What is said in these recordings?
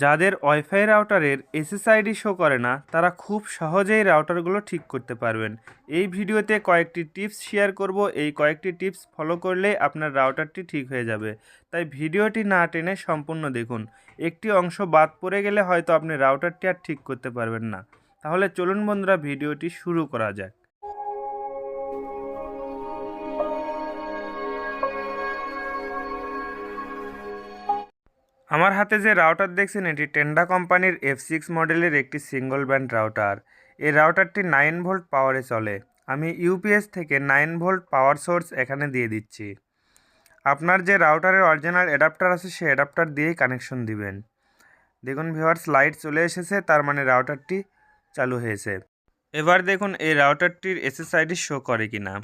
যাদের wifi রাউটারের SSID show করে না, তারা খুব সহজেই রাউটারগুলো ঠিক করতে পারবেন। এই ভিডিওতে কয়েকটি টিপস শেয়ার করব। এই কয়েকটি টিপস ফলো করলে আপনার রাউটারটি ঠিক হয়ে যাবে। তাই ভিডিওটি না টেনে সম্পূর্ণ দেখুন। একটি অংশ বাদ পড়ে গেলে হয়তো আপনি রাউটারটি আর ঠিক করতে পারবেন না। তাহলে চলুন বন্ধুরা, ভিডিওটি শুরু করা যাক। আমার হাতে যে রাউটার দেখছেন, এটি টেন্ডা কোম্পানির এফ সিক্স মডেলের একটি সিঙ্গল ব্যান্ড রাউটার এই রাউটারটি নাইন ভোল্ট পাওয়ারে চলে। আমি ইউপিএস থেকে নাইন ভোল্ট পাওয়ার সোর্স এখানে দিয়ে দিচ্ছি। আপনার যে রাউটারের অরিজিনাল অ্যাডাপ্টার আছে, সেই অ্যাডাপ্টার দিয়েই কানেকশন দিবেন। দেখুন ভিওয়ার্স লাইট চলে এসেছে, তার মানে রাউটারটি চালু হয়েছে। এবার দেখুন এই রাউটারটির এসএসআইডি শো করে কি না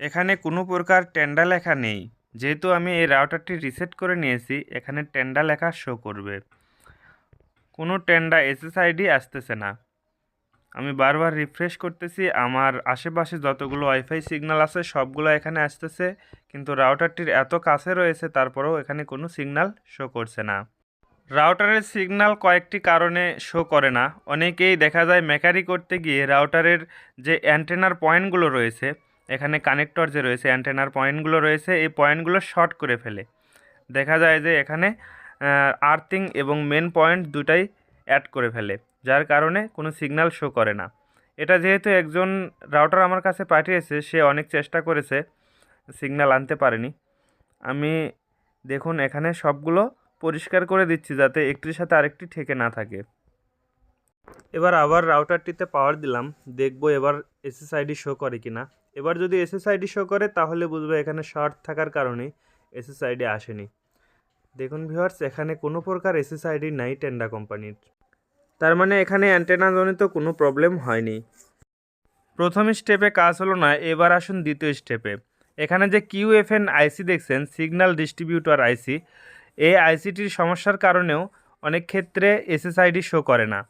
এখানে কোনো প্রকার টেন্ডা লেখা নেই। যেহেতু আমি এই রাউটারটি রিসেট করে নিয়েছি, এখানে টেন্ডা লেখা শো করবে। কোনো টেন্ডা এসএসআইডি আসতেছে না। আমি বারবার রিফ্রেশ করতেছি, আমার আশেপাশে যতগুলো ওয়াইফাই সিগন্যাল আছে, সবগুলো এখানে আসতেছে, কিন্তু রাউটারটির এত কাছে রয়েছে, তারপরেও এখানে কোনো সিগন্যাল শো করছে না। রাউটারের সিগন্যাল কয়েকটি কারণে শো করে না। অনেকেই দেখা যায় মেকারি করতে গিয়ে রাউটারের যে অ্যান্টেনার পয়েন্টগুলো রয়েছে এখানে কানেক্টর যে রয়েছে অ্যান্টেনার পয়েন্টগুলো রয়েছে, এই পয়েন্টগুলো শর্ট করে ফেলে। দেখা যায় যে এখানে আর্থিং এবং মেন পয়েন্ট দুটাই অ্যাড করে ফেলে, যার কারণে কোনো সিগন্যাল শো করে না। এটা যেহেতু একজন রাউটার আমার কাছে পাঠিয়েছে, সে অনেক চেষ্টা করেছে সিগন্যাল আনতে পারেনি। আমি দেখুন, এখানে সবগুলো পরিষ্কার করে দিচ্ছি যাতে একটির সাথে আরেকটি ঠেকে না থাকে। এবার আবার রাউটারটিতে পাওয়ার দিলাম, দেখব এবার এসএসআইডি শো করে কি না এবার যদি এসএসআইডি শো করে, তাহলে বুঝব এখানে শর্ট থাকার কারণে এসএসআইডি আসেনি। দেখুন ভিউয়ার্স এখানে কোনো প্রকার এসএসআইডি নাই টেন্ডা কোম্পানির তার মানে এখানে অ্যান্টেনাজনিত কোনো প্রবলেম হয়নি। প্রথম স্টেপে কাজ হলো না, এবার আসুন দ্বিতীয় স্টেপে এখানে যে কিউএফএন আইসি দেখছেন সিগন্যাল ডিস্ট্রিবিউটর আইসি এই আইসিটির সমস্যার কারণেও অনেক ক্ষেত্রে এসএসআইডি শো করে না।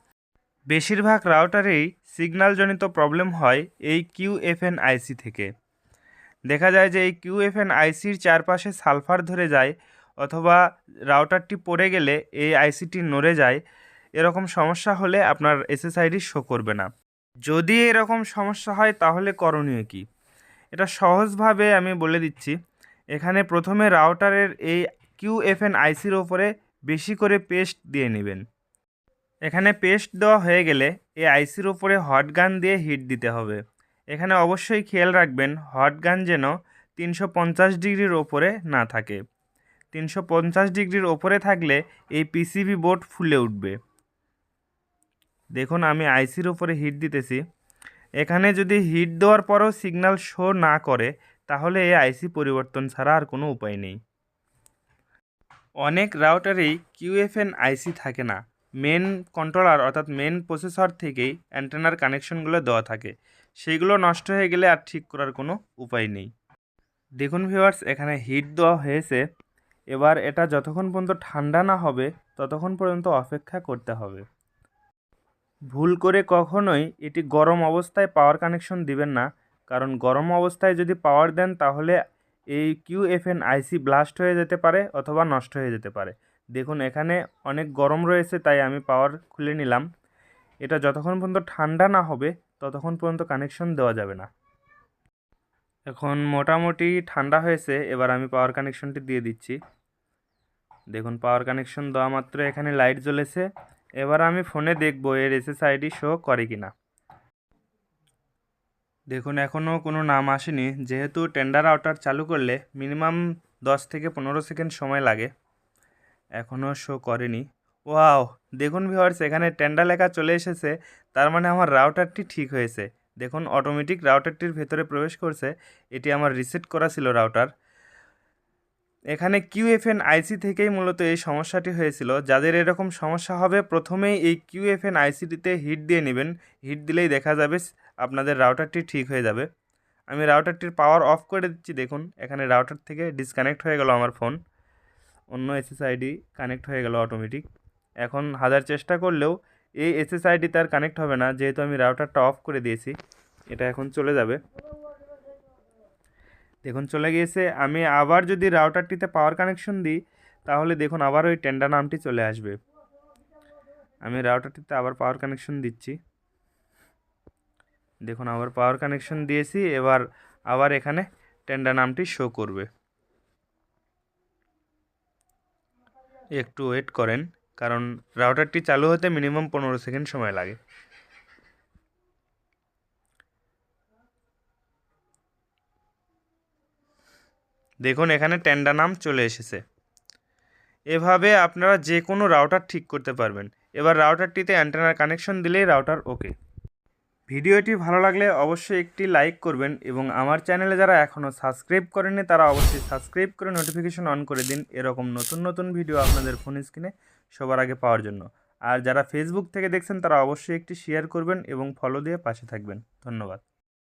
বেশিরভাগ রাউটারেই সিগন্যালজনিত প্রবলেম হয় এই কিউএফএন আইসি থেকে। দেখা যায় যে এই কিউএফএন আইসির চারপাশে সালফার ধরে যায় অথবা রাউটারটি পড়ে গেলে এই আইসিটি নড়ে যায়, এরকম সমস্যা হলে আপনার এসএসআইডি শো করবে না। যদি এরকম সমস্যা হয় তাহলে করণীয় কী? এটা সহজভাবে আমি বলে দিচ্ছি, এখানে প্রথমে রাউটারের এই কিউএফএন আইসির ওপরে বেশি করে পেস্ট দিয়ে নেবেন। এখানে পেস্ট দেওয়া হয়ে গেলে এই আইসির ওপরে হট গান দিয়ে হিট দিতে হবে। এখানে অবশ্যই খেয়াল রাখবেন হট গান যেন তিনশো পঞ্চাশ ডিগ্রির ওপরে না থাকে। তিনশো পঞ্চাশ ডিগ্রির ওপরে থাকলে এই পিসিবি বোর্ড ফুলে উঠবে। দেখুন, আমি আইসির ওপরে হিট দিতেছি। এখানে যদি হিট দেওয়ার পরও সিগন্যাল শো না করে, তাহলে এই আইসি পরিবর্তন ছাড়া আর কোনো উপায় নেই। অনেক রাউটারেই কিউএফএন আইসি থাকে না। মেন কন্ট্রোলার অর্থাৎ মেন প্রসেসর থেকেই অ্যান্টেনার কানেকশনগুলো দেওয়া থাকে। সেইগুলো নষ্ট হয়ে গেলে আর ঠিক করার কোনো উপায় নেই। দেখুন ভিউয়ার্স এখানে হিট দেওয়া হয়েছে। এবার এটা যতক্ষণ পর্যন্ত ঠান্ডা না হবে, ততক্ষণ পর্যন্ত অপেক্ষা করতে হবে। ভুল করে কখনোই এটি গরম অবস্থায় পাওয়ার কানেকশন দিবেন না। কারণ গরম অবস্থায় যদি পাওয়ার দেন, তাহলে এই কিউএফএন আইসি ব্লাস্ট হয়ে যেতে পারে অথবা নষ্ট হয়ে যেতে পারে। দেখুন, এখানে অনেক গরম রয়েছে, তাই আমি পাওয়ার খুলে নিলাম। এটা যতক্ষণ পর্যন্ত ঠান্ডা না হবে, ততক্ষণ পর্যন্ত কানেকশন দেওয়া যাবে না। এখন মোটামুটি ঠান্ডা হয়েছে, এবার আমি পাওয়ার কানেকশনটি দিয়ে দিচ্ছি। দেখুন পাওয়ার কানেকশন দেওয়া মাত্র এখানে লাইট জ্বলেছে। এবার আমি ফোনে দেখব এর এসএসআইডি শো করে কি না দেখুন, এখনও কোনো নাম আসেনি। যেহেতু টেন্ডার আউটার চালু করলে মিনিমাম দশ থেকে পনেরো সেকেন্ড সময় লাগে। এখনও শো করেনি। ওয়াও দেখুন ভিওয়ার্স এখানে টেন্ডার লেখা চলে এসেছে, তার মানে আমার রাউটারটি ঠিক হয়েছে। দেখুন অটোমেটিক রাউটারটির ভেতরে প্রবেশ করছে, এটি আমার রিসেট করা ছিল রাউটার এখানে কিউ এফ কিউএফএন আইসি থেকেই মূলত এই সমস্যাটি হয়েছিল। যাদের এরকম সমস্যা হবে, প্রথমেই এই কিউএফএন আইসিটিতে হিট দিয়ে নেবেন। হিট দিলেই দেখা যাবে আপনাদের রাউটারটি ঠিক হয়ে যাবে। আমি রাউটারটির পাওয়ার অফ করে দিচ্ছি, দেখুন, এখানে রাউটার থেকে ডিসকানেক্ট হয়ে গেল আমার ফোন অন্য এসএসআইডি কানেক্ট হয়ে গেল অটোমেটিক এখন হাজার চেষ্টা করলেও এই এসএসআইডি তার কানেক্ট হবে না, যেহেতু আমি রাউটারটা অফ করে দিয়েছি। এটা এখন চলে যাবে। দেখুন, চলে গিয়েছে। আমি আবার যদি রাউটারটিতে পাওয়ার কানেকশন দিই, তাহলে দেখুন আবার ওই টেন্ডার নামটি চলে আসবে। আমি রাউটারটিতে আবার পাওয়ার কানেকশন দিচ্ছি। দেখুন, আবার পাওয়ার কানেকশন দিয়েছি। এবার আবার এখানে টেন্ডা নামটি শো করবে। একটু ওয়েট করেন, কারণ রাউটারটি চালু হতে মিনিমাম পনেরো সেকেন্ড সময় লাগে। দেখুন, এখানে টেন্ডা নাম চলে এসেছে। এভাবে আপনারা যে কোনো রাউটার ঠিক করতে পারবেন। এবার রাউটারটিতে অ্যান্টেনার কানেকশন দিলেই রাউটার ওকে ভিডিওটি ভালো লাগলে অবশ্যই একটি লাইক করবেন এবং আমার চ্যানেলে যারা এখনও সাবস্ক্রাইব করেনি তারা অবশ্যই সাবস্ক্রাইব করে নোটিফিকেশন অন করে দিন। এরকম নতুন নতুন ভিডিও আপনাদের ফোন স্ক্রিনে সবার আগে পাওয়ার জন্য। আর যারা ফেসবুক থেকে দেখছেন, তারা অবশ্যই একটি শেয়ার করবেন এবং ফলো দিয়ে পাশে থাকবেন। ধন্যবাদ।